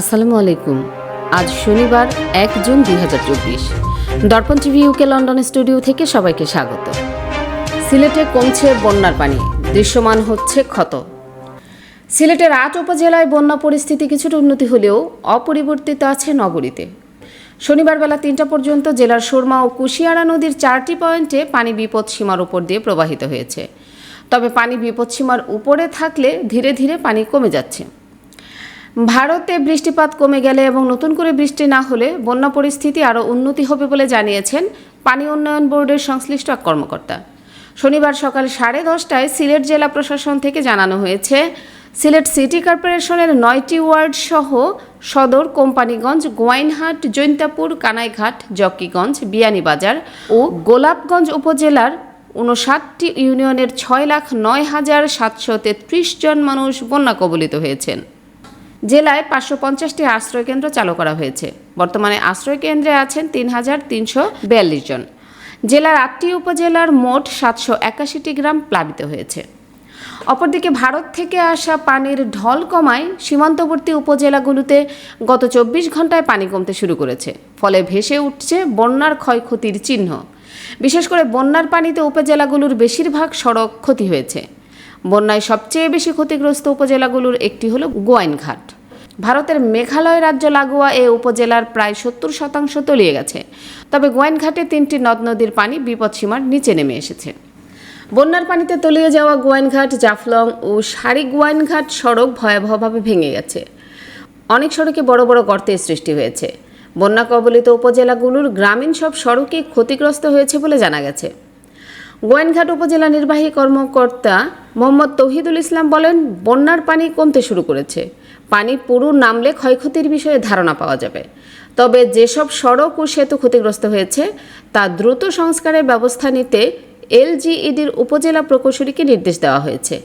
আসসালামু আলাইকুম। আজ শনিবার, এক জুন দুই হাজার চব্বিশ। দর্পণ টিভি ইউকে লন্ডন স্টুডিও থেকে সবাইকে স্বাগত। সিলেটে কমছে বন্যার পানি, দৃশ্যমান হচ্ছে ক্ষত। সিলেটের আট উপজেলায় বন্যা পরিস্থিতি কিছুটা উন্নতি হলেও অপরিবর্তিত আছে নগরীতে। শনিবার বেলা তিনটা পর্যন্ত জেলার সুরমা ও কুশিয়ারা নদীর চারটি পয়েন্টে পানি বিপদ সীমার উপর দিয়ে প্রবাহিত হয়েছে। তবে পানি বিপদসীমার উপরে থাকলে ধীরে ধীরে পানি কমে যাচ্ছে। ভারতে বৃষ্টিপাত কমে গেলে এবং নতুন করে বৃষ্টি না হলে বন্যা পরিস্থিতি আরও উন্নতি হবে বলে জানিয়েছেন পানি উন্নয়ন বোর্ডের সংশ্লিষ্ট এক কর্মকর্তা। শনিবার সকাল সাড়ে দশটায় সিলেট জেলা প্রশাসন থেকে জানানো হয়েছে, সিলেট সিটি কর্পোরেশনের নয়টি ওয়ার্ড সহ সদর কোম্পানিগঞ্জ, গোয়াইনহাট, জৈন্তাপুর, কানাইঘাট, জকিগঞ্জ, বিয়ানীবাজার ও গোলাপগঞ্জ উপজেলার উনষাটটি ইউনিয়নের ছয় লাখ নয় হাজার সাতশো তেত্রিশ জন মানুষ বন্যা কবলিত হয়েছেন। জেলায় পাঁচশো পঞ্চাশটি আশ্রয়কেন্দ্র চালু করা হয়েছে। বর্তমানে আশ্রয়কেন্দ্রে আছেন তিন হাজার তিনশো বিয়াল্লিশ জন। জেলার আটটি উপজেলার মোট সাতশো একাশিটি গ্রাম প্লাবিত হয়েছে। অপরদিকে ভারত থেকে আসা পানির ঢল কমায় সীমান্তবর্তী উপজেলাগুলোতে গত চব্বিশ ঘন্টায় পানি কমতে শুরু করেছে, ফলে ভেসে উঠছে বন্যার ক্ষয়ক্ষতির চিহ্ন। বিশেষ করে বন্যার পানিতে উপজেলাগুলোর বেশিরভাগ সড়ক ক্ষতি হয়েছে। বন্যায় সবচেয়ে বেশি ক্ষতিগ্রস্ত উপজেলাগুলোর একটি হল গোয়াইনঘাট। ভারতের মেঘালয় রাজ্য লাগোয়া এ উপজেলার প্রায় সত্তর শতাংশ তলিয়ে গেছে। তবে গোয়াইনঘাটে তিনটি নদ নদীর পানি বিপদসীমার নিচে নেমে এসেছে। বন্যার পানিতে তলিয়ে যাওয়া গোয়াইনঘাট, জাফলং ও সারি গোয়াইনঘাট সড়ক ভয়াবহভাবে ভেঙে গেছে। অনেক সড়কে বড় বড় গর্তের সৃষ্টি হয়েছে। বন্যা কবলিত উপজেলাগুলোর গ্রামীণ সব সড়কই ক্ষতিগ্রস্ত হয়েছে বলে জানা গেছে। গোয়াইনঘাট উপজেলা নির্বাহী কর্মকর্তা মোহাম্মদ তৌহিদুল ইসলাম বলেন, বন্যার পানি কমতে শুরু করেছে। পানি পুরো নামলে ক্ষয়ক্ষতির বিষয়ে ধারণা পাওয়া যাবে। তবে যেসব সড়ক ও সেতু ক্ষতিগ্রস্ত হয়েছে, তা দ্রুত সংস্কারের ব্যবস্থা নিতে এলজিইডির উপজেলা প্রকৌশলীকে নির্দেশ দেওয়া হয়েছে।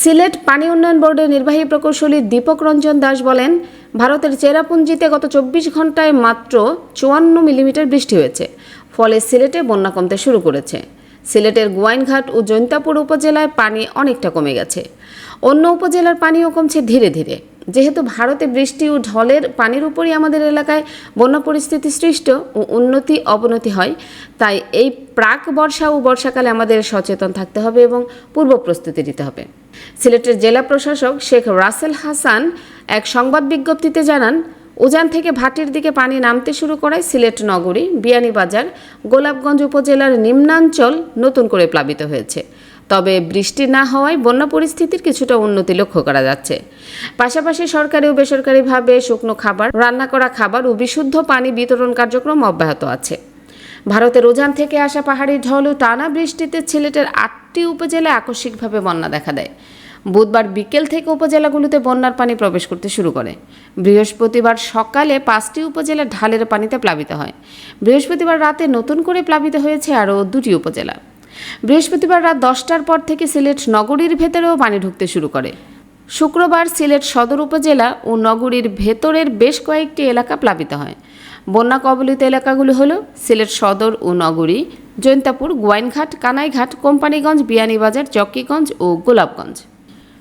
সিলেট পানি উন্নয়ন বোর্ডের নির্বাহী প্রকৌশলী দীপক রঞ্জন দাস বলেন, ভারতের চেরাপুঞ্জিতে গত চব্বিশ ঘন্টায় মাত্র চুয়ান্ন মিলিমিটার বৃষ্টি হয়েছে। ফলে সিলেটে বন্যা কমতে শুরু করেছে। সিলেটের গোয়াইনঘাট ও জৈন্তাপুর উপজেলায় পানি অনেকটা কমে গেছে। অন্য উপজেলার পানিও কমছে ধীরে ধীরে। যেহেতু ভারতে বৃষ্টি ও ঢলের পানির উপরই আমাদের এলাকায় বন্যা পরিস্থিতি সৃষ্ট ও উন্নতি, অবনতি হয়, তাই এই প্রাক বর্ষা ও বর্ষাকালে আমাদের সচেতন থাকতে হবে এবং পূর্ব প্রস্তুতি নিতে হবে। সিলেটের জেলা প্রশাসক শেখ রাসেল হাসান এক সংবাদ বিজ্ঞপ্তিতে জানান উজান থেকে ভাটির দিকে পানি নামতে শুরু করায় সিলেট নগরী, বিয়ানীবাজার, গোলাপগঞ্জ উপজেলার নিম্নাঞ্চল নতুন করে প্লাবিত হয়েছে। তবে বৃষ্টি না হওয়ায় বন্যা পরিস্থিতির কিছুটা উন্নতি লক্ষ্য করা যাচ্ছে। পাশাপাশি সরকারি ও বেসরকারিভাবে শুকনো খাবার, রান্না করা খাবার ও বিশুদ্ধ পানি বিতরণ কার্যক্রম অব্যাহত আছে। ভারতের উজান থেকে আসা পাহাড়ি ঢল ও টানা বৃষ্টিতে সিলেটের আটটি উপজেলায় আকস্মিকভাবে বন্যা দেখা দেয়। বুধবার বিকেল থেকে উপজেলাগুলোতে বন্যার পানি প্রবেশ করতে শুরু করে। বৃহস্পতিবার সকালে পাঁচটি উপজেলা ঢালের পানিতে প্লাবিত হয়। বৃহস্পতিবার রাতে নতুন করে প্লাবিত হয়েছে আরও দুটি উপজেলা। বৃহস্পতিবার রাত দশটার পর থেকে সিলেট নগরীর ভেতরেও পানি ঢুকতে শুরু করে। শুক্রবার সিলেট সদর উপজেলা ও নগরীর ভেতরের বেশ কয়েকটি এলাকা প্লাবিত হয়। বন্যা কবলিত এলাকাগুলো হলো সিলেট সদর ও নগরী, জৈন্তাপুর, গোয়াইনঘাট, কানাইঘাট, কোম্পানিগঞ্জ, বিয়ানীবাজার চক্কিগঞ্জ ও গোলাপগঞ্জ।